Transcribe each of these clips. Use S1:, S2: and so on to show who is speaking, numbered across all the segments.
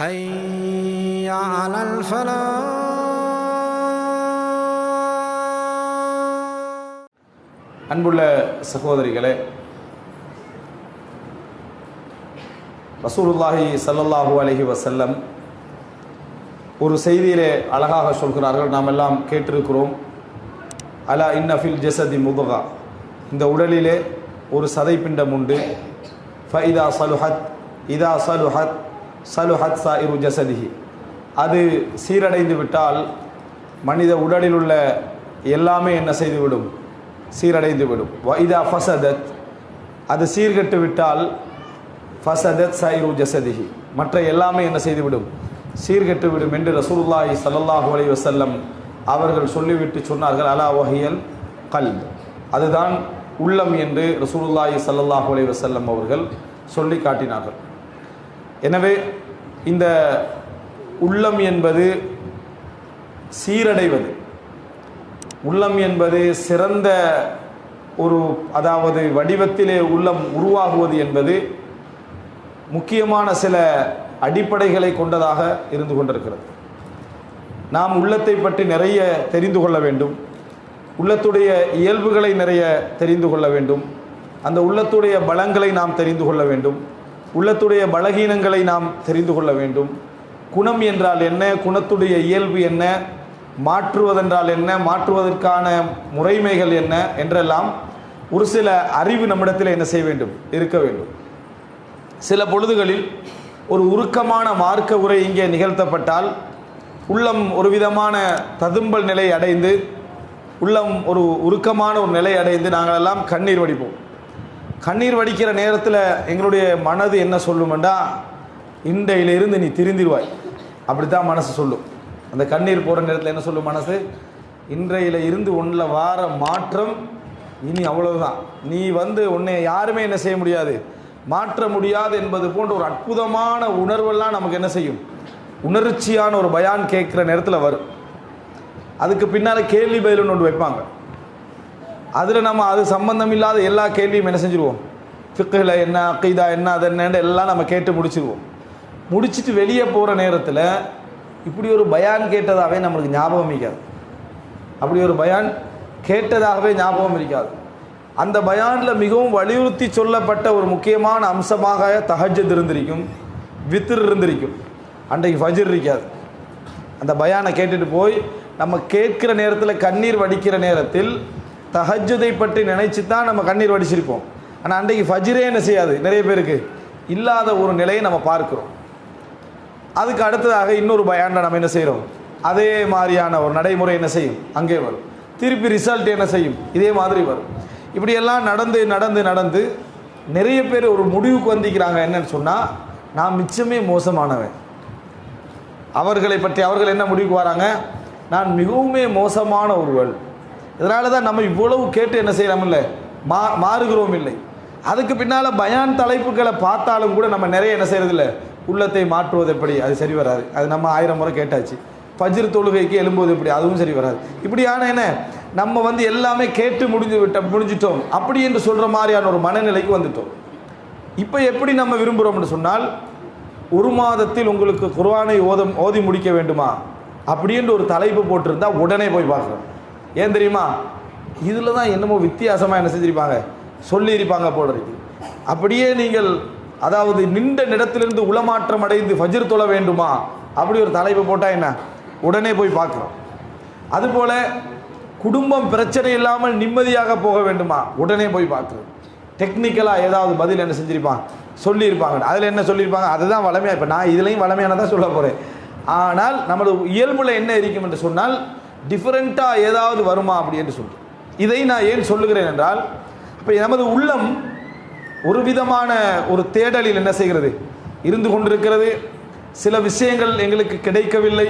S1: حي على الفلاح
S2: அன்புள்ள சகோதரிகளே ரசூலுல்லாஹி ஸல்லல்லாஹு அலைஹி வஸல்லம் ஒரு செய்தியிலே அழகாக சொல்கிறார்கள் நாம் எல்லாம் கேட்டிருக்கிறோம் அலா இன்னஃபில் ஜெசதி முதுகா இந்த உடலிலே ஒரு சதைப்பிண்டம் உண்டு ஃபைதா சலுஹத் இதா சலுஹத் சலுஹத் சாயிரு ஜசதிஹி. அது சீரடைந்து விட்டால் மனித உடலில் உள்ள எல்லாமே என்ன செய்துவிடும்? சீரடைந்து விடும் வைதா ஃபசதத். அது சீர்கெட்டு விட்டால் ஃபசதத் சாயிரு ஜசதிஹி. மற்ற எல்லாமே என்ன செய்துவிடும்? சீர்கெட்டு விடும் என்று ரசூலுல்லாஹி ஸல்லல்லாஹு அலி வசல்லம் அவர்கள் சொல்லிவிட்டு சொன்னார்கள். அலா வஹியல் கல் அதுதான் உள்ளம் என்று ரசூலுல்லாஹி ஸல்லல்லாஹு அலி வசல்லம் அவர்கள் சொல்லி காட்டினார்கள். எனவே இந்த உள்ளம் என்பது சீரடைவது. உள்ளம் என்பது சிறந்த ஒரு அதாவது வடிவத்திலே உள்ளம் உருவாகுவது என்பது முக்கியமான சில அடிப்படைகளை கொண்டதாக இருந்து கொண்டிருக்கிறது. நாம் உள்ளத்தை பற்றி நிறைய தெரிந்து கொள்ள வேண்டும். உள்ளத்துடைய இயல்புகளை நிறைய தெரிந்து கொள்ள வேண்டும். அந்த உள்ளத்துடைய பலங்களை நாம் தெரிந்து கொள்ள வேண்டும். உள்ளத்துடைய பலகீனங்களை நாம் தெரிந்து கொள்ள வேண்டும். குணம் என்றால் என்ன? குணத்துடைய இயல்பு என்ன? மாற்றுவதென்றால் என்ன? மாற்றுவதற்கான முறைமைகள் என்ன? என்றெல்லாம் ஒரு சில அறிவு நம்மிடத்தில் என்ன செய்ய வேண்டும்? இருக்க வேண்டும். சில பொழுதுகளில் ஒரு உருக்கமான மார்க்க உரை இங்கே நிகழ்த்தப்பட்டால் உள்ளம் ஒரு விதமான ததும்பல் நிலை அடைந்து உள்ளம் ஒரு உருக்கமான ஒரு நிலை அடைந்து நாங்களெல்லாம் கண்ணீர் வடிப்போம். கண்ணீர் வடிக்கிற நேரத்தில் எங்களுடைய மனது என்ன சொல்லுமெண்டா இன்றையிலிருந்து நீ திருந்திருவாய். அப்படித்தான் மனசு சொல்லும். அந்த கண்ணீர் போகிற நேரத்தில் என்ன சொல்லும் மனசு? இன்றையில இருந்து ஒன்றில் வார மாற்றம் இனி அவ்வளவுதான். நீ வந்து உன்னை யாருமே என்ன செய்ய முடியாது. மாற்ற முடியாது என்பது போன்ற ஒரு அற்புதமான உணர்வெல்லாம் நமக்கு என்ன செய்யும்? உணர்ச்சியான ஒரு பயான் கேட்குற நேரத்தில் வரும். அதுக்கு பின்னால் கேள்வி பதிலுன்னு ஒன்று வைப்பாங்க. அதில் நம்ம அது சம்பந்தம் இல்லாத எல்லா கேள்வியும் என்ன செஞ்சுருவோம்? ஃபிக்கில் என்ன அக்கீதா என்ன அது என்னன்னு எல்லாம் நம்ம கேட்டு முடிச்சிருவோம். முடிச்சிட்டு வெளியே போகிற நேரத்தில் இப்படி ஒரு பயான் கேட்டதாகவே நம்மளுக்கு ஞாபகம் இருக்காது. அப்படி ஒரு பயான் கேட்டதாகவே ஞாபகம் இருக்காது. அந்த பயானில் மிகவும் வலியுறுத்தி சொல்லப்பட்ட ஒரு முக்கியமான அம்சமாக தஹஜத் இருந்திருக்கும் வித்திர் இருந்திருக்கும். அன்றைக்கு ஃபஜிர் இருக்காது. அந்த பயானை கேட்டுட்டு போய் நம்ம கேட்கிற நேரத்தில் கண்ணீர் வடிக்கிற நேரத்தில் தஹஜுதை பற்றி நினைச்சு தான் நம்ம கண்ணீர் வடிச்சிருப்போம். ஆனால் அன்றைக்கு ஃபஜ்ரே என்ன செய்யாது? நிறைய பேருக்கு இல்லாத ஒரு நிலையை நம்ம பார்க்குறோம். அதுக்கு அடுத்ததாக இன்னொரு பயானில் நம்ம என்ன செய்கிறோம் அதே மாதிரியான ஒரு நடைமுறை என்ன செய்யும்? அங்கே வரும். திருப்பி ரிசல்ட் என்ன செய்யும்? இதே மாதிரி வரும். இப்படியெல்லாம் நடந்து நடந்து நடந்து நிறைய பேர் ஒரு முடிவுக்கு வந்திக்கிறாங்க என்னன்னு சொன்னால் நான் மிச்சமே மோசமானவன். அவர்களை பற்றி அவர்கள் என்ன முடிவுக்கு வராங்க? நான் மிகவுமே மோசமான ஒருவள். இதனால தான் நம்ம இவ்வளவு கேட்டு என்ன செய்யலாம் இல்லை மா மாறுகிறோம் இல்லை. அதுக்கு பின்னால் பயான் தலைப்புகளை பார்த்தாலும் கூட நம்ம நிறைய என்ன செய்யறதில்ல. உள்ளத்தை மாற்றுவது எப்படி? அது சரி வராது. அது நம்ம ஆயிரம் முறை கேட்டாச்சு. ஃபஜ்ர் தொழுகைக்கு எழும்போது எப்படி? அதுவும் சரி வராது. இப்படியான என்ன? நம்ம வந்து எல்லாமே கேட்டு முடிஞ்சு விட்ட முடிஞ்சிட்டோம். அப்படி என்று சொல்கிற மாதிரியான ஒரு மனநிலைக்கு வந்துட்டோம். இப்போ எப்படி நம்ம விரும்புகிறோம்னு சொன்னால் ஒரு மாதத்தில் உங்களுக்கு குர்வானை ஓதம் ஓதி முடிக்க வேண்டுமா? அப்படின்ற ஒரு தலைப்பு போட்டிருந்தா உடனே போய் பார்க்குறோம். ஏன் தெரியுமா? இதில் தான் என்னமோ வித்தியாசமாக என்ன செஞ்சிருப்பாங்க? சொல்லியிருப்பாங்க போல இருக்கு. அப்படியே நீங்கள் அதாவது நின்ற நிலத்திலிருந்து உளமாற்றம் அடைந்து ஃபஜிர் தொழ வேண்டுமா? அப்படி ஒரு தலைப்பு போட்டால் என்ன? உடனே போய் பார்க்குறோம். அதுபோல் குடும்பம் பிரச்சனை இல்லாமல் நிம்மதியாக போக வேண்டுமா? உடனே போய் பார்க்குறோம். டெக்னிக்கலாக ஏதாவது பதில் என்ன செஞ்சிருப்பான்? சொல்லியிருப்பாங்க. அதில் என்ன சொல்லியிருப்பாங்க? அதுதான் வளமையாக இப்போ நான் இதுலேயும் வளமையானதான் சொல்ல போகிறேன் ஆனால் நமது இயல்புல என்ன இருக்கும் என்று சொன்னால் டிஃப்ரெண்ட்டாக ஏதாவது வருமா அப்படி என்று சொல்லி இதை நான் ஏன் சொல்லுகிறேன் என்றால் இப்போ நமது உள்ளம் ஒரு விதமான ஒரு தேடலில் என்ன செய்கிறது? இருந்து கொண்டிருக்கிறது. சில விஷயங்கள் எங்களுக்கு கிடைக்கவில்லை.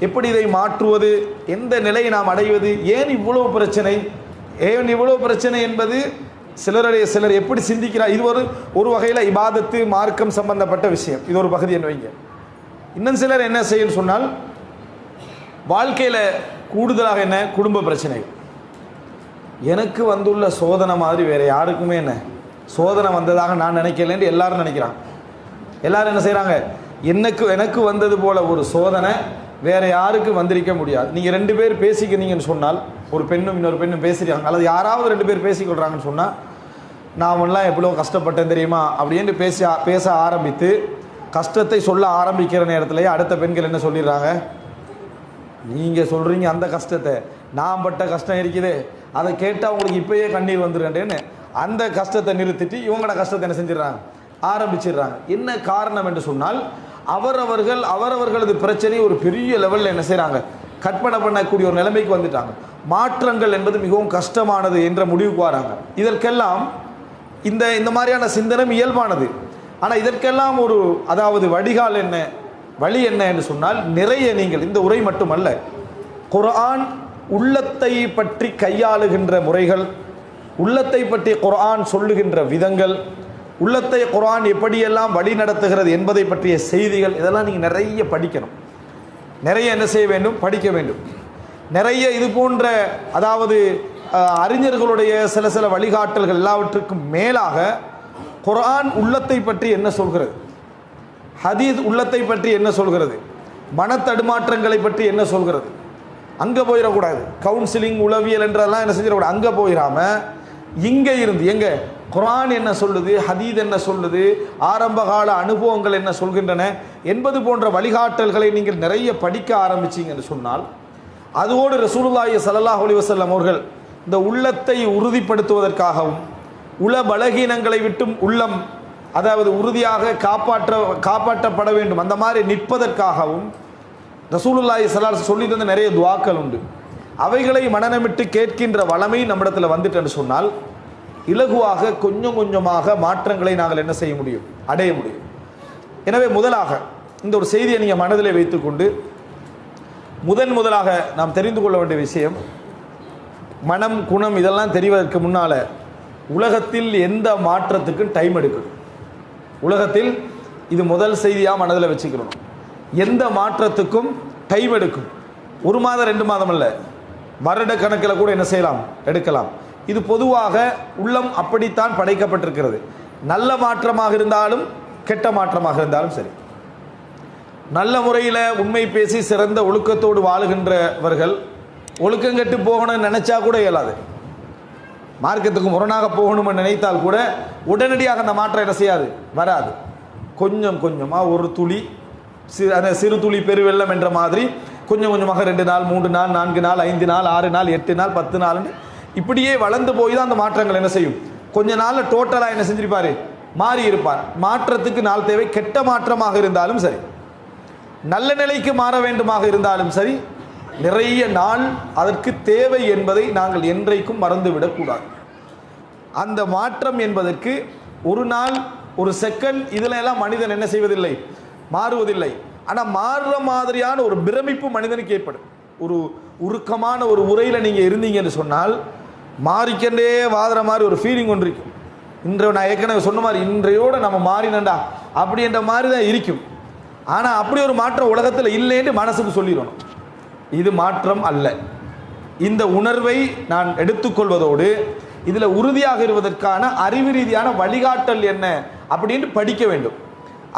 S2: எப்படி இதை மாற்றுவது? எந்த நிலையை நாம் அடைவது? ஏன் இவ்வளவு பிரச்சனை? ஏன் இவ்வளவு பிரச்சனை என்பது சிலருடைய சிலர் எப்படி சிந்திக்கிறார்? இது ஒரு ஒரு வகையில் இபாதத்து மார்க்கம் சம்பந்தப்பட்ட விஷயம். இது ஒரு பகுதி என்ன வைங்க இன்னும் சிலர் என்ன செய்யணும் சொன்னால் வாழ்க்கையில் கூடுதலாக என்ன? குடும்ப பிரச்சனை எனக்கு வந்துள்ள சோதனை மாதிரி வேறு யாருக்குமே என்ன? சோதனை வந்ததாக நான் நினைக்கலன்ட்டு எல்லாரும் நினைக்கிறான் எல்லாரும் என்ன செய்கிறாங்க எனக்கு எனக்கு வந்தது போல ஒரு சோதனை வேற யாருக்கு வந்திருக்க முடியாது. நீங்கள் ரெண்டு பேர் பேசிக்கிறீங்கன்னு சொன்னால் ஒரு பெண்ணும் இன்னொரு பெண்ணும் பேசுகிறாங்க அல்லது யாராவது ரெண்டு பேர் பேசிக்கொள்கிறாங்கன்னு சொன்னால் நான் அவன்லாம் எவ்வளோ கஷ்டப்பட்டேன் தெரியுமா? அப்படின்னு பேசி பேச ஆரம்பித்து கஷ்டத்தை சொல்ல ஆரம்பிக்கிற நேரத்திலேயே அடுத்த பெண்கள் என்ன சொல்லிடுறாங்க? நீங்கள் சொல்கிறீங்க அந்த கஷ்டத்தை. நான் பட்ட கஷ்டம் இருக்குது. அதை கேட்டால் உங்களுக்கு இப்போயே கண்ணீர் வந்துருக்கேன்னு அந்த கஷ்டத்தை நிறுத்திட்டு இவங்களோட கஷ்டத்தை என்ன செஞ்சிடறாங்க? ஆரம்பிச்சிடுறாங்க. என்ன காரணம் என்று சொன்னால் அவரவர்கள் அவரவர்களது பிரச்சனையை ஒரு பெரிய லெவலில் என்ன செய்கிறாங்க கற்பனை பண்ணக்கூடிய ஒரு நிலைமைக்கு வந்துட்டாங்க. மாற்றங்கள் என்பது மிகவும் கஷ்டமானது என்ற முடிவுக்கு வராங்க. இதற்கெல்லாம் இந்த இந்த மாதிரியான சிந்தனம் இயல்பானது. ஆனால் இதற்கெல்லாம் ஒரு அதாவது வடிகால் என்ன? வழி என்ன என்று சொன்னால் நிறைய நீங்கள் இந்த உரை மட்டுமல்ல குர்ஆன் உள்ளத்தை பற்றி கையாளுகின்ற முறைகள் உள்ளத்தை பற்றி குர்ஆன் சொல்லுகின்ற விதங்கள் உள்ளத்தை குரான் எப்படியெல்லாம் வழி நடத்துகிறது என்பதை பற்றிய செய்திகள் இதெல்லாம் நீங்கள் நிறைய படிக்கணும். நிறைய என்ன செய்ய வேண்டும்? படிக்க வேண்டும். நிறைய இது போன்ற அதாவது அறிஞர்களுடைய சில சில வழிகாட்டல்கள் எல்லாவற்றுக்கும் மேலாக குரான் உள்ளத்தை பற்றி என்ன சொல்கிறது? ஹதீஸ் உள்ளத்தை பற்றி என்ன சொல்கிறது? மனத்தடுமாற்றங்களை பற்றி என்ன சொல்கிறது? அங்கே போயிடக்கூடாது. கவுன்சிலிங் உளவியல் என்றதெல்லாம் என்ன செஞ்சிடக்கூடாது. அங்கே போயிடாமல் இங்கே இருந்து எங்கே? குரான் என்ன சொல்லுது? ஹதீத் என்ன சொல்லுது? ஆரம்பகால அனுபவங்கள் என்ன சொல்கின்றன? என்பது போன்ற வழிகாட்டல்களை நீங்கள் நிறைய படிக்க ஆரம்பிச்சீங்கன்னு சொன்னால் அதோடு ரசூலுல்லாஹி ஸல்லல்லாஹு அலைஹி அவர்கள் இந்த உள்ளத்தை உறுதிப்படுத்துவதற்காகவும் உள பலகீனங்களை விட்டும் உள்ளம் அதாவது உறுதியாக காப்பாற்ற காப்பாற்றப்பட வேண்டும். அந்த மாதிரி நிற்பதற்காகவும் ரசூலுல்லாய் சலார் சொல்லி தந்த நிறைய துவாக்கள் உண்டு. அவைகளை மனநமிட்டு கேட்கின்ற வளமை நம்மிடத்தில் வந்துட்டேன்னு சொன்னால் இலகுவாக கொஞ்சம் கொஞ்சமாக மாற்றங்களை நாங்கள் என்ன செய்ய முடியும்? அடைய முடியும். எனவே முதலாக இந்த ஒரு செய்தியை நீங்கள் மனதில் வைத்துக்கொண்டு முதன் முதலாக நாம் தெரிந்து கொள்ள வேண்டிய விஷயம் மனம் குணம் இதெல்லாம் தெரிவதற்கு முன்னால் உலகத்தில் எந்த மாற்றத்துக்கும் டைம் எடுக்கும் உலகத்தில் இது முதல் செய்தியாக மனதில் வச்சுக்கிறணும். எந்த மாற்றத்துக்கும் டைம் எடுக்கும் ஒரு மாதம் ரெண்டு மாதம் இல்லை வருட கணக்கில் கூட என்ன செய்யலாம்? எடுக்கலாம். இது பொதுவாக உள்ளம் அப்படித்தான் படைக்கப்பட்டிருக்கிறது. நல்ல மாற்றமாக இருந்தாலும் கெட்ட மாற்றமாக இருந்தாலும் சரி. நல்ல முறையில் உண்மை பேசி சிறந்த ஒழுக்கத்தோடு வாழுகின்றவர்கள் ஒழுக்கம் கெட்டு போகணும்னு நினச்சா கூட இயலாது. மார்க்கத்துக்கு முரணாக போகணும்னு நினைத்தால் கூட உடனடியாக அந்த மாற்றம் என்ன செய்யாது? வராது. கொஞ்சம் கொஞ்சமாக ஒரு துளி சிறு அந்த சிறு துளி பெருவெள்ளம் என்ற மாதிரி கொஞ்சம் கொஞ்சமாக ரெண்டு நாள் மூன்று நாள் நான்கு நாள் ஐந்து நாள் ஆறு நாள் எட்டு நாள் பத்து நாள்னு இப்படியே வளர்ந்து போய் தான் அந்த மாற்றங்கள் என்ன செய்யும். கொஞ்ச நாளில் டோட்டலாக என்ன செஞ்சிருப்பார்? மாறி இருப்பார். மாற்றத்துக்கு நாள் தேவை. கெட்ட மாற்றமாக இருந்தாலும் சரி. நல்ல நிலைக்கு மாற வேண்டுமாக இருந்தாலும் சரி நிறைய நான் அதற்கு தேவை என்பதை நாங்கள் என்றைக்கும் மறந்துவிடக்கூடாது. அந்த மாற்றம் என்பதற்கு ஒரு நாள் ஒரு செகண்ட் இதில் எல்லாம் மனிதன் என்ன செய்வதில்லை? மாறுவதில்லை. ஆனால் மாறுற மாதிரியான ஒரு பிரமிப்பு மனிதனுக்கு ஏற்படும். ஒரு உருக்கமான ஒரு உரையில் நீங்கள் இருந்தீங்கன்னு சொன்னால் மாறிக்கண்டே வாதுற மாதிரி ஒரு ஃபீலிங் ஒன்று இருக்கும். இன்றைய நான் ஏற்கனவே சொன்ன மாதிரி இன்றையோட நம்ம மாறினண்டா அப்படின்ற மாதிரி தான் இருக்கும். ஆனால் அப்படி ஒரு மாற்றம் உலகத்தில் இல்லைன்னு மனசுக்கு சொல்லிடணும். இது மாற்றம் அல்ல. இந்த உணர்வை நான் எடுத்துக்கொள்வதோடு இதில் உறுதியாக இருப்பதற்கான அறிவு ரீதியான வழிகாட்டல் என்ன அப்படின்னு படிக்க வேண்டும்.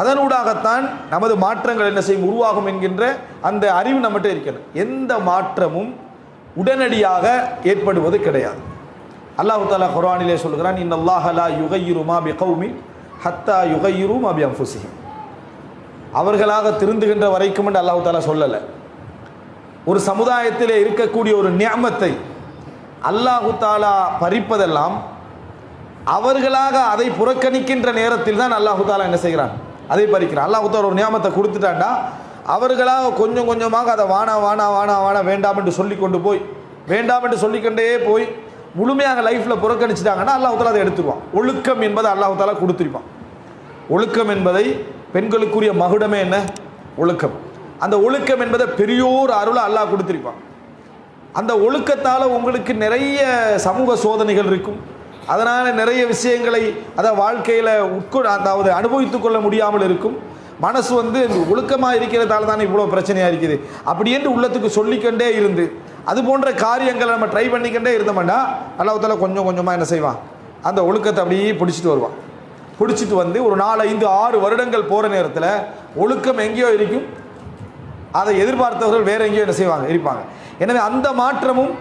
S2: அதனூடாகத்தான் நமது மாற்றங்கள் என்ன செய்யும் உருவாகும் என்கின்ற அந்த அறிவு நம்மகிட்ட இருக்கிறது எந்த மாற்றமும் உடனடியாக ஏற்படுவது கிடையாது. அல்லாஹு தாலா குர்ஆனிலே சொல்கிறான் இன் அல்லாஹலா யுகயிருமா பி கௌமி ஹத்தா யுகையிரு அபி அம்புசிஹிம் அவர்களாக திருந்துகின்ற வரைக்கும் என்று அல்லாஹு தாலா சொல்லலை. ஒரு சமுதாயத்தில் இருக்கக்கூடிய ஒரு நியமத்தை அல்லாஹு தாலா பறிப்பதெல்லாம் அவர்களாக அதை புறக்கணிக்கின்ற நேரத்தில் தான் அல்லாஹு தாலா என்ன செய்கிறான்? அதை பறிக்கிறான். அல்லாஹு தாலா ஒரு நியமத்தை கொடுத்துட்டாண்டா அவர்களாக கொஞ்சம் கொஞ்சமாக அதை வானா வானா வானா வானா வேண்டாம் என்று சொல்லி கொண்டு போய் வேண்டாம் என்று சொல்லிக்கொண்டே போய் முழுமையாக லைஃப்பில் புறக்கணிச்சிட்டாங்கன்னா அல்லாஹு தாலா அதை எடுத்துருவான் ஒழுக்கம் என்பதை அல்லாஹு தாலா கொடுத்துருப்பான். ஒழுக்கம் என்பதை பெண்களுக்குரிய மகுடமே என்ன? ஒழுக்கம். அந்த ஒழுக்கம் என்பதை பெரியோர் அருளை அல்லாஹ் கொடுத்துருப்பான். அந்த ஒழுக்கத்தால் உங்களுக்கு நிறைய சமூக சோதனைகள் இருக்கும். அதனால் நிறைய விஷயங்களை அதை வாழ்க்கையில் உட்கொ அதாவது அனுபவித்து கொள்ள முடியாமல் இருக்கும். மனசு வந்து ஒழுக்கமாக இருக்கிறதால தானே இவ்வளோ பிரச்சனையாக இருக்குது. அப்படி என்று உள்ளத்துக்கு சொல்லிக்கொண்டே இருந்து அது போன்ற காரியங்களை நம்ம ட்ரை பண்ணிக்கிட்டே இருந்தோம்னா அல்லாஹால கொஞ்சம் கொஞ்சமாக என்ன செய்வான்? அந்த ஒழுக்கத்தை அப்படியே பிடிச்சிட்டு வருவான். பிடிச்சிட்டு வந்து ஒரு நாலு ஐந்து ஆறு வருடங்கள் போகிற நேரத்தில் ஒழுக்கம் எங்கேயோ இருக்கும். அதை எதிர்பார்த்தவர்கள் வேற எங்கேயோ என்ன செய்வாங்க? இருப்பாங்க எனவே அந்த மாற்றமும்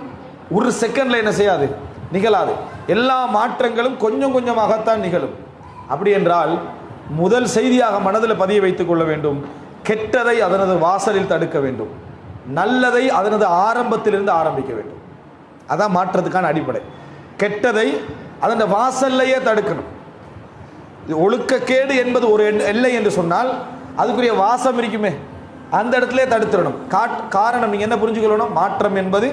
S2: ஒரு செகண்ட்ல என்ன செய்யாது? நிகழாது. எல்லா மாற்றங்களும் கொஞ்சம் கொஞ்சமாகத்தான் நிகழும். அப்படி என்றால் முதல் செய்தியாக மனதில் பதிய வைத்துக் கொள்ள வேண்டும். கெட்டதை அதனது வாசலில் தடுக்க வேண்டும். நல்லதை அதனது ஆரம்பத்திலிருந்து ஆரம்பிக்க வேண்டும். அதான் மாற்றத்துக்கான அடிப்படை. கெட்டதை அதன் வாசல்லையே தடுக்கணும். இது ஒழுக்கக்கேடு என்பது ஒரு எல்லை என்று சொன்னால் அதுக்குரிய வாசம் இருக்குமே. அந்த இடத்துல தடுத்துடணும். காட் காரணம் நீங்கள் என்ன புரிஞ்சுக்கொள்ளணும்? மாற்றம் என்பது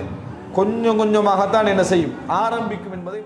S2: கொஞ்சம் கொஞ்சமாகத்தான் என்ன செய்யும். ஆரம்பிக்கும் என்பதை